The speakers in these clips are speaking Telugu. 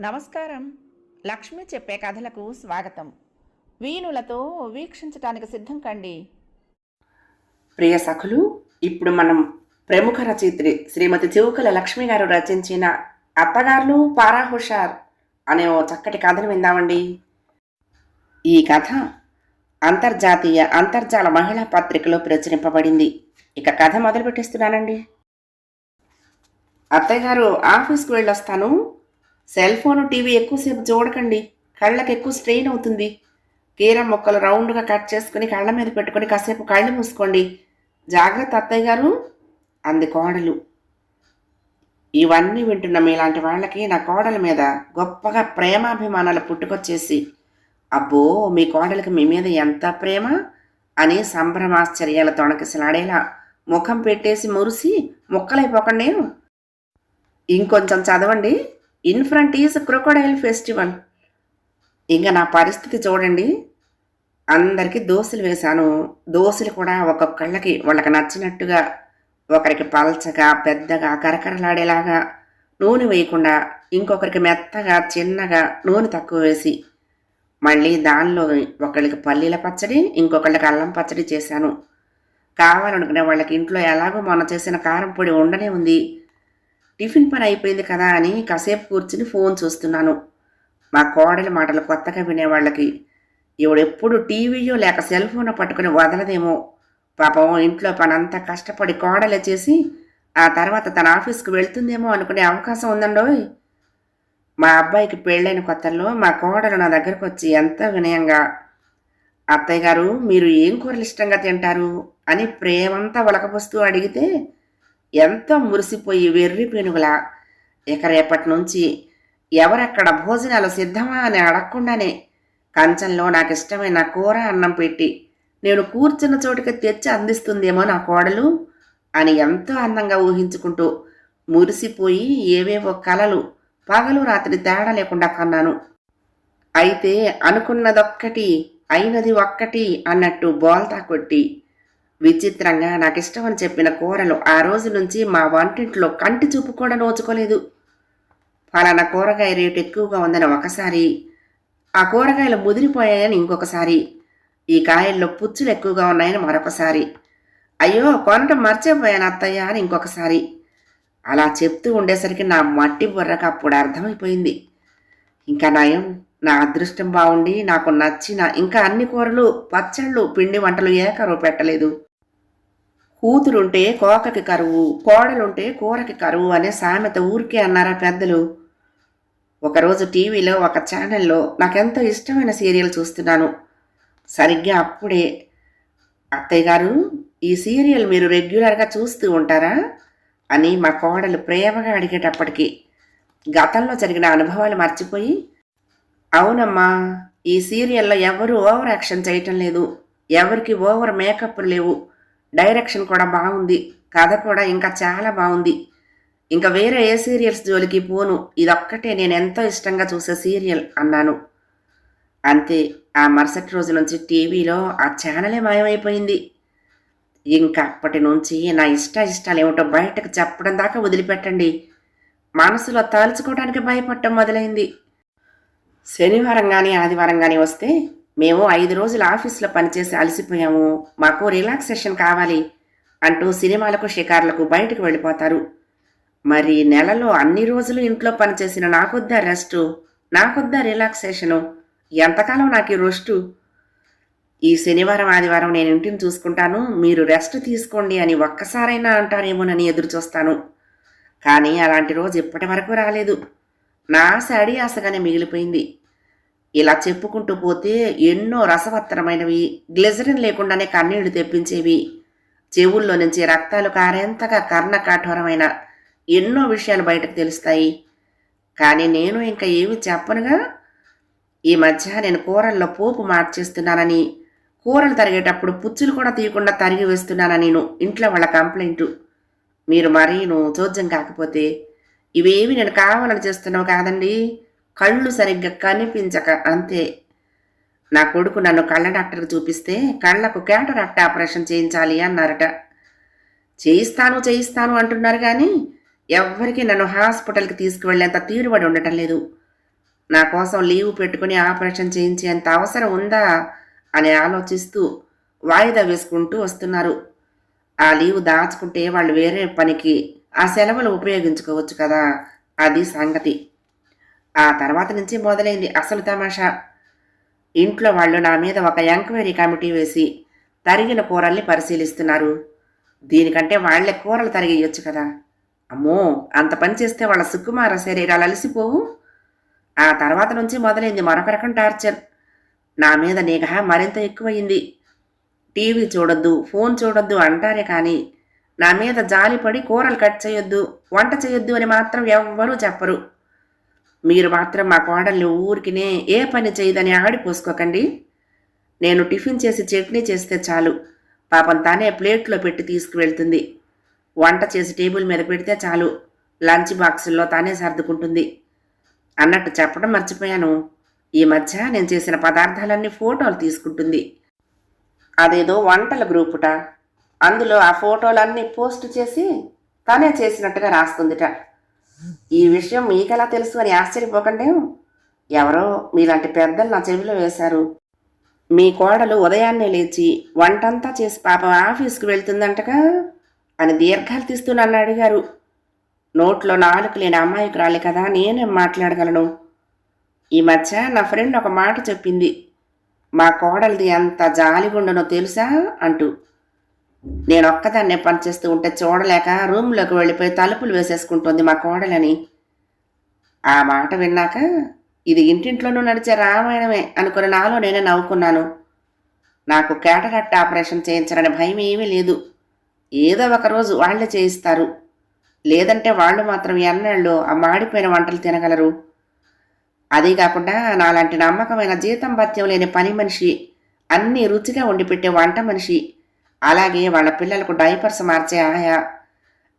నమస్కారం. లక్ష్మి చెప్పే కథలకు స్వాగతం. వీణులతో వీక్షించటానికి సిద్ధం కండి. ప్రియ సఖులు ఇప్పుడు మనం ప్రముఖ రచయిత్రి శ్రీమతి చివుకల లక్ష్మి గారు రచించిన అత్తగారులు పారాహుషార్ అనే ఓ చక్కటి కథను విందామండి. ఈ కథ అంతర్జాతీయ అంతర్జాల మహిళా పత్రికలో ప్రచురింపబడింది. ఇక కథ మొదలు పెట్టేస్తున్నానండి అత్తయ్య గారు ఆఫీస్కి వెళ్ళొస్తాను. సెల్ ఫోన్ టీవీ ఎక్కువసేపు చూడకండి. కళ్ళకి ఎక్కువ స్ట్రెయిన్ అవుతుంది. కీర మొక్కలు రౌండ్గా కట్ చేసుకుని కళ్ళ మీద పెట్టుకొని కాసేపు కళ్ళు మూసుకోండి. జాగ్రత్త అత్తయ్య గారు అంది కోడలు. ఇవన్నీ వింటున్న మీలాంటి వాళ్ళకి నా కోడల మీద గొప్పగా ప్రేమాభిమానాలు పుట్టుకొచ్చేసి అబ్బో మీ కోడలికి మీ మీద ఎంత ప్రేమ? అని సంభ్రమాశ్చర్యాల తొణకిసలాడేలా ముఖం పెట్టేసి మురిసి ముక్కలైపోకండి ఇంకొంచెం చదవండి. In front is crocodile festival ఇంకా నా పరిస్థితి చూడండి. అందరికీ దోశలు వేశాను. దోశలు కూడా ఒక్కొక్కళ్ళకి వాళ్ళకి నచ్చినట్టుగా ఒకరికి పల్చగా పెద్దగా కరకరలాడేలాగా నూనె వేయకుండా ఇంకొకరికి మెత్తగా చిన్నగా నూనె తక్కువ వేసి మళ్ళీ దానిలో ఒకళ్ళకి పల్లీల పచ్చడి ఇంకొకళ్ళకి అల్లం పచ్చడి చేశాను. కావాలనుకునే వాళ్ళకి ఇంట్లో ఎలాగో మొన్న చేసిన కారం పొడి ఉండనే ఉంది. టిఫిన్ పని అయిపోయింది కదా అని కాసేపు కూర్చుని ఫోన్ చూస్తున్నాను. మా కోడలి మాటలు కొత్తగా వినేవాళ్ళకి. ఇవిడెప్పుడు టీవీయో లేక సెల్ ఫోన్ పట్టుకుని వదలదేమో. పాపం ఇంట్లో పనంతా కష్టపడి కోడలే చేసి ఆ తర్వాత తన ఆఫీస్కి వెళ్తుందేమో అనుకునే అవకాశం ఉందండోయ్. మా అబ్బాయికి పెళ్ళైన కొత్తల్లో మా కోడలు నా దగ్గరకు వచ్చి ఎంత వినయంగా అత్తయ్య గారు మీరు ఏం కూరలు ఇష్టంగా తింటారు? అని ప్రేమంతా ఒలకబోస్తూ అడిగితే ఎంతో మురిసిపోయి వెర్రి పెనుగులా ఇక రేపటి నుంచి ఎవరెక్కడ భోజనాలు సిద్ధమా అని అడగకుండానే కంచంలో నాకు ఇష్టమైన కూర అన్నం పెట్టి నేను కూర్చున్న చోటుకి తెచ్చి అందిస్తుందేమో నా కోడలు అని ఎంతో అందంగా ఊహించుకుంటూ మురిసిపోయి ఏవేవో కలలు పగలు రాత్రి తేడా లేకుండా కన్నాను. అయితే అనుకున్నదొక్కటి అయినది ఒక్కటి అన్నట్టు బోల్తా కొట్టి విచిత్రంగా నాకు ఇష్టమని చెప్పిన కూరలు ఆ రోజు నుంచి మా వంటింట్లో కంటి చూపు కూడా నోచుకోలేదు. ఫలానా కూరగాయ రేటు ఎక్కువగా ఉందని ఒకసారి ఆ కూరగాయలు ముదిరిపోయాయని ఇంకొకసారి ఈ కాయల్లో పుచ్చులు ఎక్కువగా ఉన్నాయని మరొకసారి అయ్యో కొనటం మర్చిపోయాను అత్తయ్య అని ఇంకొకసారి. అలా చెప్తూ ఉండేసరికి నా మట్టి బుర్రకు అప్పుడు అర్థమైపోయింది. ఇంకా నయం నా అదృష్టం బాగుండి నాకు నచ్చిన ఇంకా అన్ని కూరలు పచ్చళ్ళు పిండి వంటలు ఏ కరువు పెట్టలేదు. కూతురుంటే కోకకి కరువు కోడలుంటే కూరకి కరువు అనే సామెత ఊరికే అన్నారా పెద్దలు? ఒకరోజు టీవీలో ఒక ఛానల్లో నాకెంతో ఇష్టమైన సీరియల్ చూస్తున్నాను. సరిగ్గా అప్పుడే అత్తయ్య గారు ఈ సీరియల్ మీరు రెగ్యులర్గా చూస్తూ ఉంటారా? అని మా కోడలు ప్రేమగా అడిగేటప్పటికి గతంలో జరిగిన అనుభవాలు మర్చిపోయి? అవునమ్మా ఈ సీరియల్లో ఎవరు ఓవర్ యాక్షన్ చేయటం లేదు. ఎవరికి ఓవర్ మేకప్లు లేవు. డైరెక్షన్ కూడా బాగుంది. కథ కూడా ఇంకా చాలా బాగుంది. ఇంకా వేరే ఏ సీరియల్స్ జోలికి పోను. ఇదొక్కటే నేను ఎంతో ఇష్టంగా చూసే సీరియల్ అన్నాను. అంతే ఆ మరుసటి రోజు నుంచి టీవీలో ఆ ఛానలే మాయమైపోయింది. ఇంకా అప్పటి నుంచి నా ఇష్ట ఇష్టాలు ఏమిటో బయటకు చెప్పడం దాకా వదిలిపెట్టండి. మనసులో తలుచుకోవడానికి భయపడటం మొదలైంది. శనివారం కానీ ఆదివారం కానీ వస్తే మేము ఐదు రోజులు ఆఫీస్లో పనిచేసి అలసిపోయాము. మాకు రిలాక్సేషన్ కావాలి అంటూ సినిమాలకు షికార్లకు బయటకు వెళ్ళిపోతారు. మరి నెలలో అన్ని రోజులు ఇంట్లో పనిచేసిన నాకొద్దా రెస్టు నాకొద్దా రిలాక్సేషను? ఎంతకాలం నాకు ఈ రొస్టు? ఈ శనివారం ఆదివారం నేను ఇంటిని చూసుకుంటాను. మీరు రెస్ట్ తీసుకోండి అని ఒక్కసారైనా అంటారేమోనని ఎదురు చూస్తాను కానీ అలాంటి రోజు ఇప్పటి వరకు రాలేదు. నా ఆశ అడి ఆశగానే మిగిలిపోయింది. ఇలా చెప్పుకుంటూ పోతే ఎన్నో రసవత్తరమైనవి. గ్లెజరిన్ లేకుండానే కన్నీళ్ళు తెప్పించేవి. చెవుల్లో నుంచి రక్తాలు కారేంతగా కర్ణ కఠోరమైన ఎన్నో విషయాలు బయటకు తెలుస్తాయి. కానీ నేను ఇంకా ఏమి చెప్పనుగా? ఈ మధ్య నేను కూరల్లో పోపు మార్చేస్తున్నానని కూరలు తరిగేటప్పుడు పుచ్చులు కూడా తీయకుండా తరిగి వేస్తున్నానని నేను ఇంట్లో వాళ్ళ కంప్లైంట్. మీరు మరీను చోద్యం కాకపోతే. ఇవేవి నేను కావాలని చేస్తున్నావు కాదండి? కళ్ళు సరిగ్గా కనిపించక అంతే. నా కొడుకు నన్ను కళ్ళ డాక్టర్కి చూపిస్తే కళ్ళకు క్యాటరాక్ట్ ఆపరేషన్ చేయించాలి అన్నారట. చేయిస్తాను చేయిస్తాను అంటున్నారు కానీ ఎవ్వరికీ నన్ను హాస్పిటల్కి తీసుకువెళ్ళేంత తీరుబడి ఉండటం లేదు. నా కోసం లీవ్ పెట్టుకుని ఆపరేషన్ చేయించేంత అవసరం ఉందా అని ఆలోచిస్తూ వాయిదా వేసుకుంటూ వస్తున్నారు. ఆ లీవ్ దాచుకుంటే వాళ్ళు వేరే పనికి ఆ సెలవులు ఉపయోగించుకోవచ్చు కదా అది సంగతి. ఆ తర్వాత నుంచి మొదలైంది అసలు తమాషా. ఇంట్లో వాళ్ళు నా మీద ఒక ఎంక్వైరీ కమిటీ వేసి తరిగిన కూరల్ని పరిశీలిస్తున్నారు. దీనికంటే వాళ్ళే కూరలు తరిగేయొచ్చు కదా. అమ్మో అంత పని చేస్తే వాళ్ళ సుకుమార శరీరాలు అలసిపోవు? ఆ తర్వాత నుంచి మొదలైంది మరొక రకం టార్చర్. నా మీద నిఘా మరింత ఎక్కువయింది. టీవీ చూడొద్దు ఫోన్ చూడొద్దు అంటారే కానీ నా మీద జాలిపడి కూరలు కట్ చేయొద్దు వంట చేయొద్దు అని మాత్రం ఎవ్వరూ చెప్పరు. మీరు మాత్రం మా కోడళ్ళు ఊరికినే ఏ పని చేయదని ఆడిపోసుకోకండి నేను టిఫిన్ చేసి చట్నీ చేస్తే చాలు. పాపం తానే ప్లేట్లో పెట్టి తీసుకువెళ్తుంది. వంట చేసి టేబుల్ మీద పెడితే చాలు. లంచ్ బాక్సుల్లో తానే సర్దుకుంటుంది. అన్నట్టు చెప్పడం మర్చిపోయాను. ఈ మధ్య నేను చేసిన పదార్థాలన్నీ ఫోటోలు తీసుకుంటుంది. అదేదో వంటల గ్రూపుట. అందులో ఆ ఫోటోలన్నీ పోస్ట్ చేసి తనే చేసినట్టుగా రాస్తుందిట. ఈ విషయం మీకెలా తెలుసు అని ఆశ్చర్యపోకండి. ఎవరో మీలాంటి పెద్దలు నా చెవిలో వేశారు. మీ కోడలు ఉదయాన్నే లేచి వంటంతా చేసి పాపం ఆఫీస్కి వెళ్తుందంటగా అని దీర్ఘాలు తీస్తూ నన్ను అడిగారు. నోట్లో నాలుగు లేని అమ్మాయికి రాలి కదా నేనేం మాట్లాడగలను? ఈ మధ్య నా ఫ్రెండ్ ఒక మాట చెప్పింది. మా కోడలిది ఎంత జాలిగుండనో తెలుసా? అంటూ. నేను ఒక్కదాన్నే పనిచేస్తూ ఉంటే చూడలేక రూమ్లోకి వెళ్ళిపోయి తలుపులు వేసేసుకుంటుంది మా కోడలని. ఆ మాట విన్నాక ఇది ఇంటింట్లోనూ నడిచే రామాయణమే అనుకుని నాలో నేనే నవ్వుకున్నాను. నాకు కేటరట్ ఆపరేషన్ చేయించాలని భయం ఏమీ లేదు. ఏదో ఒక రోజు వాళ్ళే చేయిస్తారు. లేదంటే వాళ్ళు మాత్రం ఎన్నాళ్ళు ఆ మాడిపోయిన వంటలు తినగలరు. అదీ కాకుండా నాలాంటి నమ్మకమైన జీతం భత్యం లేని పని మనిషి అన్నీ రుచిగా వండి పెట్టే వంట మనిషి అలాగే వాళ్ళ పిల్లలకు డైపర్స్ మార్చే ఆయా.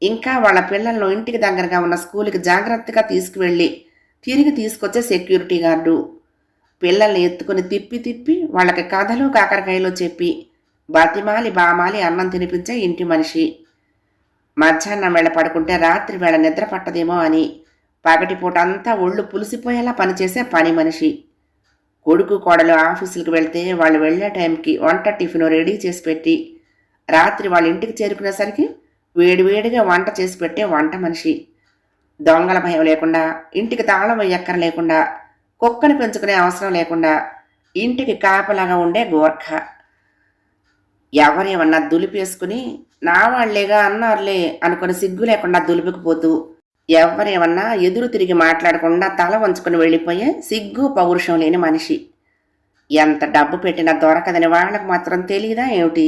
ఇంకా వాళ్ళ పిల్లలను ఇంటికి దగ్గరగా ఉన్న స్కూల్కి జాగ్రత్తగా తీసుకువెళ్ళి తిరిగి తీసుకొచ్చే సెక్యూరిటీ గార్డు. పిల్లల్ని ఎత్తుకుని తిప్పి తిప్పి వాళ్ళకి కథలు కాకరకాయలు చెప్పి బతిమాలి బామాలి అన్నం తినిపించే ఇంటి మనిషి. మధ్యాహ్నం వేళ పడుకుంటే రాత్రి వేళ నిద్ర పట్టదేమో అని పగటిపూట అంతా ఒళ్ళు పులిసిపోయేలా పనిచేసే పని మనిషి. కొడుకు కోడలు ఆఫీసులకు వెళ్తే వాళ్ళు వెళ్ళే టైంకి వంట టిఫిన్ రెడీ చేసి పెట్టి రాత్రి వాళ్ళ ఇంటికి చేరుకునేసరికి వేడివేడిగా వంట చేసి పెట్టే వంట మనిషి. దొంగల భయం లేకుండా ఇంటికి తాళం ఎక్కర లేకుండా కుక్కని పెంచుకునే అవసరం లేకుండా ఇంటికి కాపలాగా ఉండే గోర్ఖ. ఎవరేమన్నా దులిపేసుకుని నా వాళ్ళేగా అన్నారులే అనుకుని సిగ్గు లేకుండా దులిపికపోతూ ఎవరేమన్నా ఎదురు తిరిగి మాట్లాడకుండా తల వంచుకొని వెళ్ళిపోయే సిగ్గు పౌరుషం లేని మనిషి. ఎంత డబ్బు పెట్టినా దొరకదని వాళ్ళకు మాత్రం తెలియదా ఏమిటి?